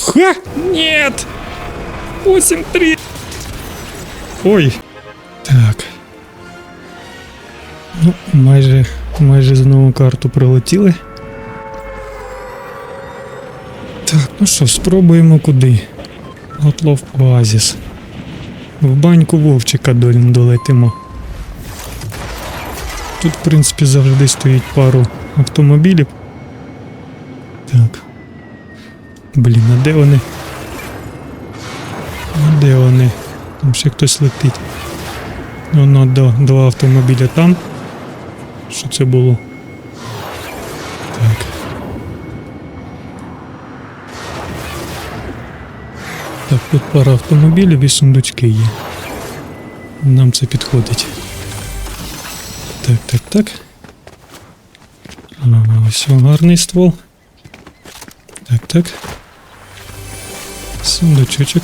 Ха! Нет! 8-3! Ой. Так. Ну, майже, майже знову карту пролетіли. Так, ну що, спробуємо куди? Готлов Оазіс. В баньку Вовчика долетимо. Тут, в принципі, завжди стоїть пару автомобілів. Так. Блін, а де вони? А де вони? Там ще хтось летить. Воно до, два автомобіля там. Що це було? Так. Так, тут пара автомобілів і сундучки є. Нам це підходить. Так, так, так. А, ось гарний ствол. Так, так. Сундучочок.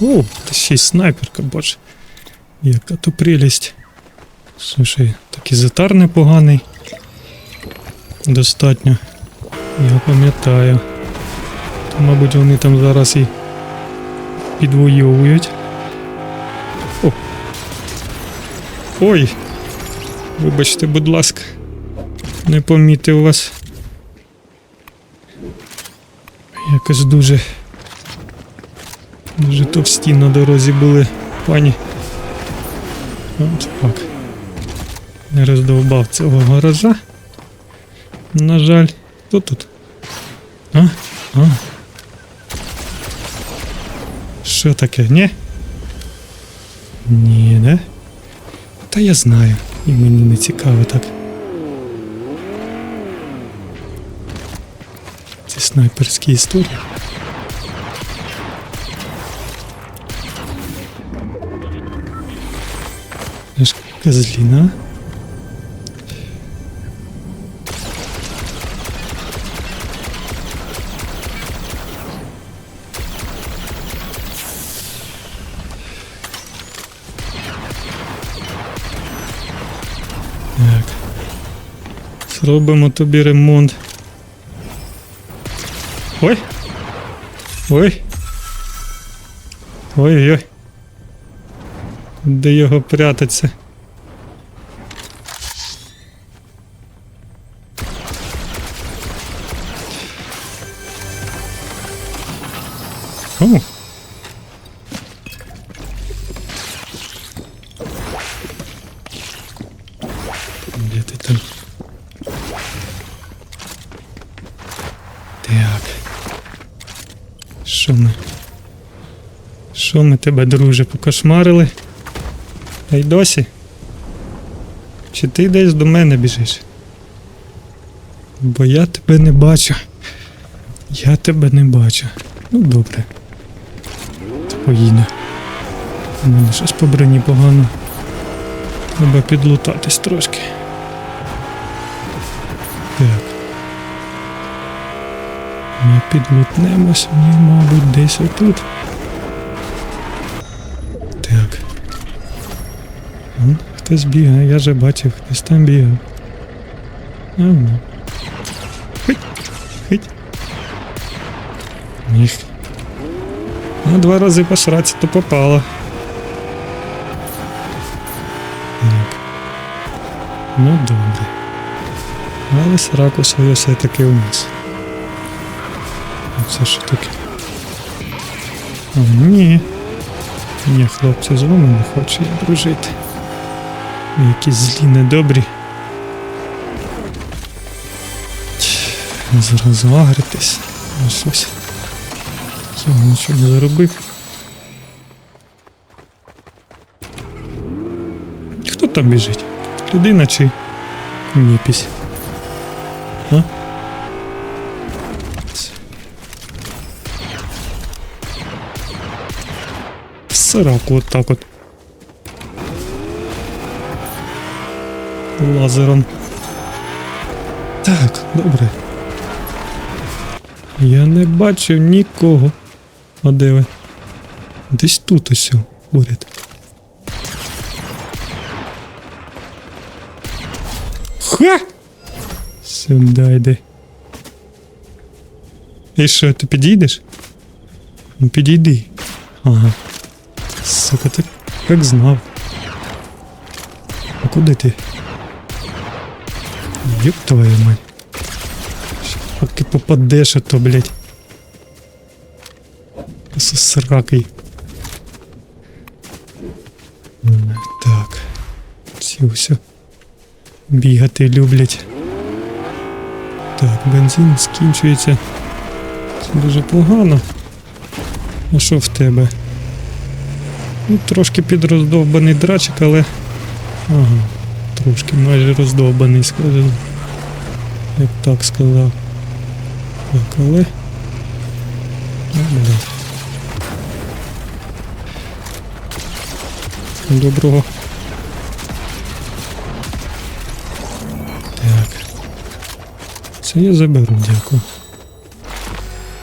О, та ще й снайперка, бач. Яка то прелість. Слушай, такий затар непоганий. Достатньо. Я пам'ятаю. Мабуть, вони там зараз і підвоюють. О. Ой! Вибачте, будь ласка. Не помітив вас. Якось дуже. Дуже товсті на дорозі були пані. От так. Не роздовбав цього гаража. На жаль. Хто тут? А? А? Що таке, ні? Ні, не? Та я знаю. І мені не цікаво так. Ці снайперські історії. Аж козліна. Так. Зробимо тобі ремонт. Ой! Ой. Ой. Ой-ой. Де його прятаться? О. Де ти там? Так. Що ми? Що ми тебе, друже, покошмарили? Та й досі? Чи ти десь до мене біжиш? Бо я тебе не бачу. Я тебе не бачу. Ну добре. То поїду. У мене щось по броні погано. Треба підлутатись трошки. Так. Ми підлутнемось, ми, мабуть, десь отут. Хтось бігає, я вже бачив, хтось там бігав. Ага. Хить, хить. Міг. Ну, два рази посраться, то попало. Так. Ну добре. Але сраку свою все-таки у нас. Це що таке? А, ні. Ні, хлопці, з вами не хочу я дружити. Якісь злі недобрі. Зараз загритись. Ось ось. Я нічого не заробив. Хто там біжить? Людина чи ніпісь? А? Сраку вот так вот. Лазером. Так, добре. Я не бачив нікого. А де ви? Десь тут ось о, поряд. Ха! Сюди йди. І що, ти підійдеш? Ну підійди. Ага. Сука, ти як знав. А куди ти? Ёб твою мать. Щас Поки попадеш, а то, блядь. Сракий. Так. Всі все. Бігати люблять. Так, бензин скінчується. Це дуже погано. А що в тебе? Ну, трошки підроздовбаний драчик, але. Ага. Трошки майже роздовбаний, скажімо. Як так сказав. Так, але. Ну. Доброго. Так. Це я заберу, дякую.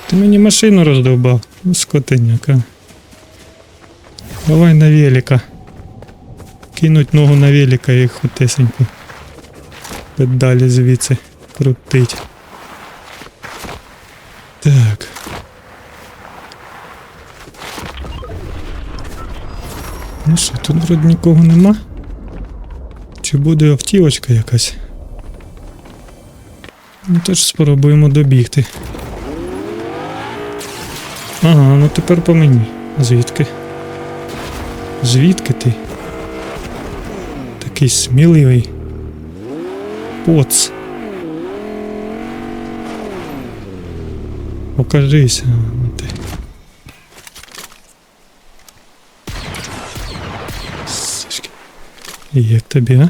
Ти мені машину роздовбав, скотиняка. Давай на велика. Кинуть ногу на велика і хотесенько. Педалі звідси крутить. Так. Ну що, тут вроде нікого нема? Чи буде автівочка якась? Ну теж спробуємо добігти. Ага, ну тепер по мені. Звідки? Звідки ти? Такий сміливий. Поц. Покажися. ну Як тобі, а?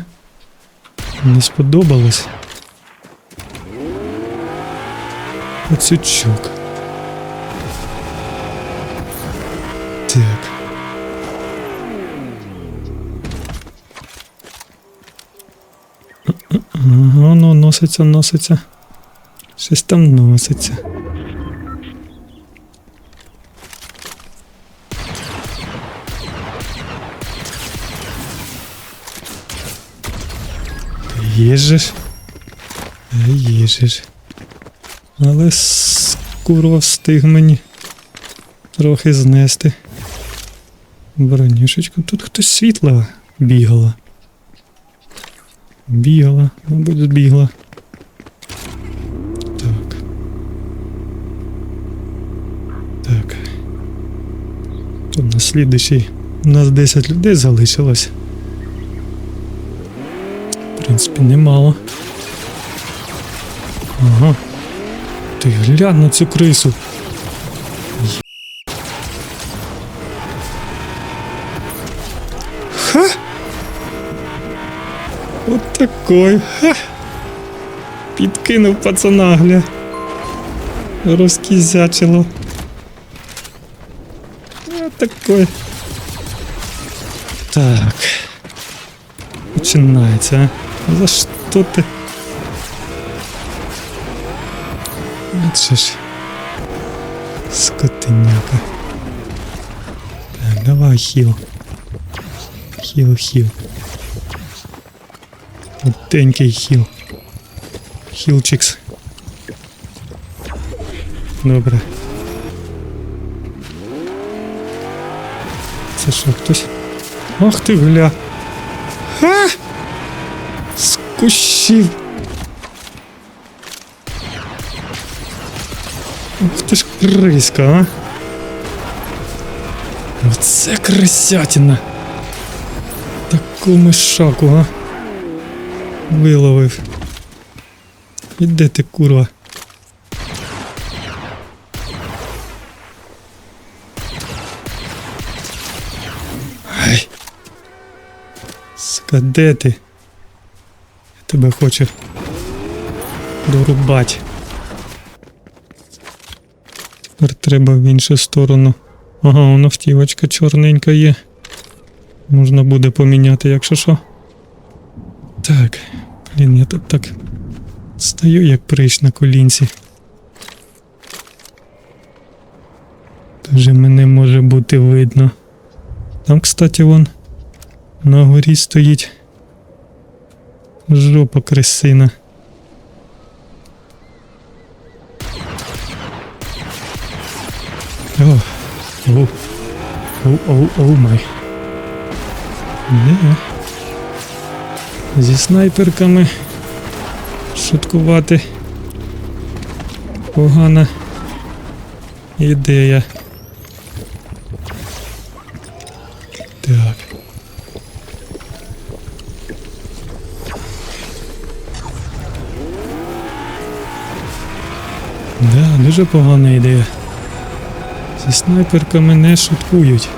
Не сподобалось? Пацючок. Так. Ну носиться, носиться. Щось там носиться. Їжеш. Але с- курва встиг мені трохи знести. Бронюшечку. Тут хтось світла бігала. Бігала, мабуть, збігла. Так. Так. Тут на слідуючий. У нас 10 людей залишилось. В принципі, немало. Ага. Ти глянь на цю крису. Ха! От такой. Ха! Підкинув пацана, гля. Розкізячило. От такой. Так. Починається, а? За що ти? Що ж. Скотиняка. Так, давай хіл. Хіл, хіл. Отенький хіл. Хілчикс. Добре. Це що, хтось? Ах ти гля. Ха! З. ти ж криська, а? Оце крисятина. Таку мишаку, а? Виловив. Іде ти, курва? Ай. Сука, ти? Я тебе хочу дорубать. Тепер треба в іншу сторону. Ага, вона втівочка чорненька є. Можна буде поміняти, якщо що. Так, блін, я тут так стою, як прищ на колінці. Дуже мене може бути видно. Там, кстати, вон на горі стоїть. Жопа кресина. О, Оу. Оу, оу, май. Не. Зі снайперками шуткувати. Погана ідея. Так. Да, дуже погана ідея. Зі снайперками не шуткують.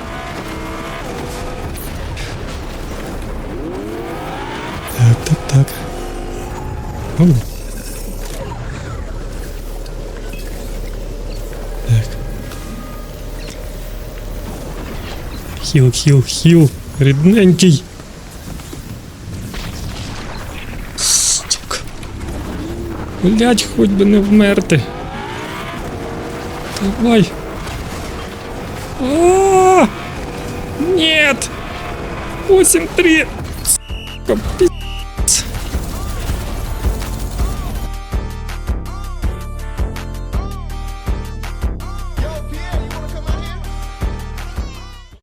Так. Хіл, хіл, хіл. Рідненький. Стік. Блять, хоч би не вмерти. Давай. А! Нет! 8-3! Сука.